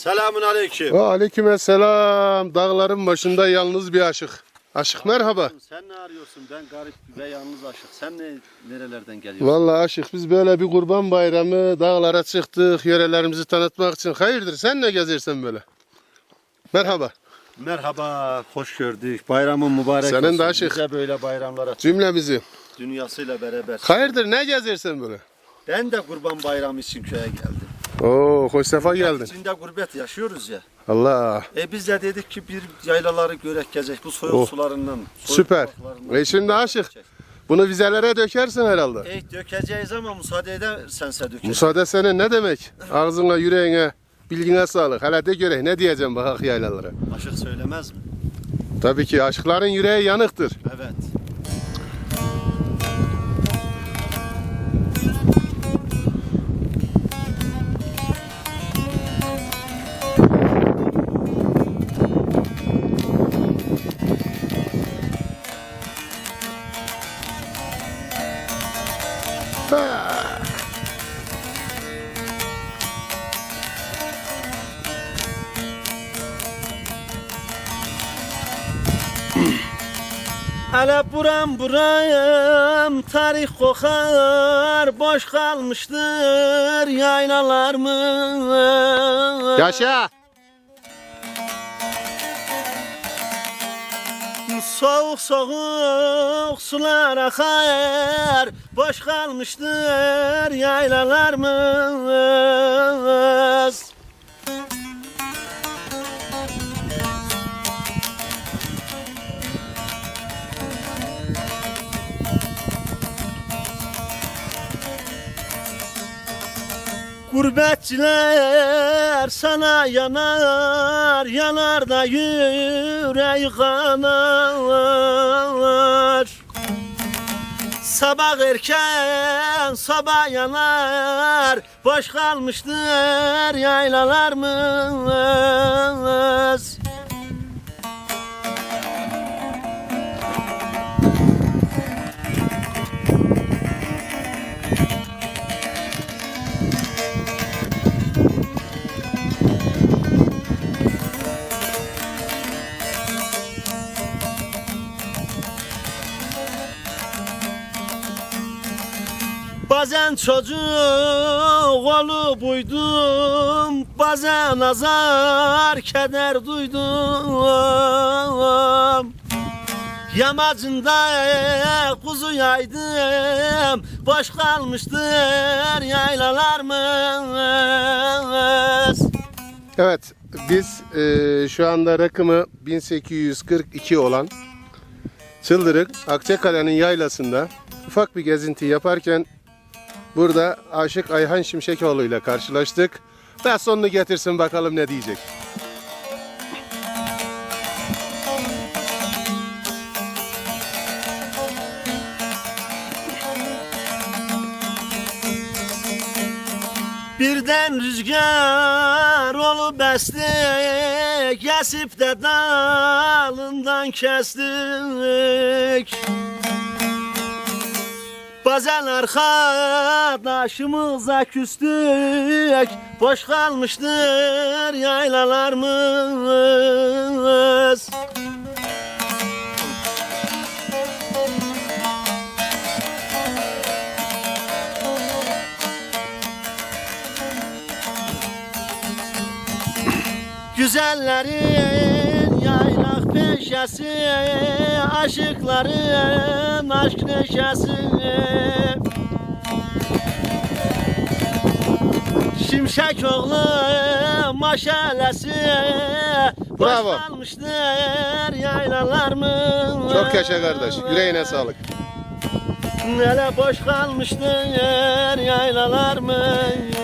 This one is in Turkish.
Selamun aleyküm. Ve aleykümselam. Dağların başında yalnız bir aşık. Aşık merhaba. Sen ne arıyorsun? Ben garip ve yalnız aşık. Sen ne nerelerden geliyorsun? Vallahi aşık biz böyle bir kurban bayramı dağlara çıktık yörelerimizi tanıtmak için. Hayırdır sen ne gezersen böyle? Merhaba. Merhaba, hoş gördük. Bayramın mübarek Senin de olsun. aşık. Bize böyle bayramlara Cümlemizi. dünyasıyla beraber. Hayırdır ne gezersen böyle? Ben de kurban bayramı için köye geldim. Oo hoş sefa geldin. İçinde gurbet yaşıyoruz ya. Allah. E biz de dedik ki bir yaylaları görek gezek bu soyuk Oh. sularından. soyuk Süper. topraklarından. E şimdi aşık. Bunu vizelere dökersin herhalde. E dökeceğiz ama müsaade edersense dökeceğiz. Müsaade senin ne demek? Ağzına yüreğine bilgine sağlık. Hele de göre ne diyeceğim bak yaylalara. Aşık söylemez mi? Tabii ki aşkların yüreği yanıktır. Evet. Hele buram buram tarih kokar boş kalmıştır yaylalarımız. Yaşa. Soğuk soğuk sular akar boş kalmıştır yaylalarımız. Gurbetçiler sana yanar, yanar da yüreği kanar. Sabah erken, sabah yanar, boş kalmıştır yaylalarımız. Bazen çocuk olup uydum Bazen azar keder duydum. Yamacında kuzu yaydım Boş kalmıştır yaylalarımız. Evet biz e, şu anda rakımı 1842 olan Çıldırık Akçakale'nin yaylasında ufak bir gezinti yaparken burada Aşık Ayhan Şimşekoğlu ile karşılaştık. Ve sonunu getirsin bakalım ne diyecek. Birden rüzgar olup esti Kesip de dalından kestik Bazen arkadaşımıza küstük. Boş kalmıştır yaylalarımız. Güzellerin peşesi Aşıkların aşk neşesi Şimşek oğlu maşalesi Bravo. Boş kalmıştır yaylalarımız Çok yaşa kardeş. Yüreğine sağlık. Hele boş kalmıştır yaylalarımız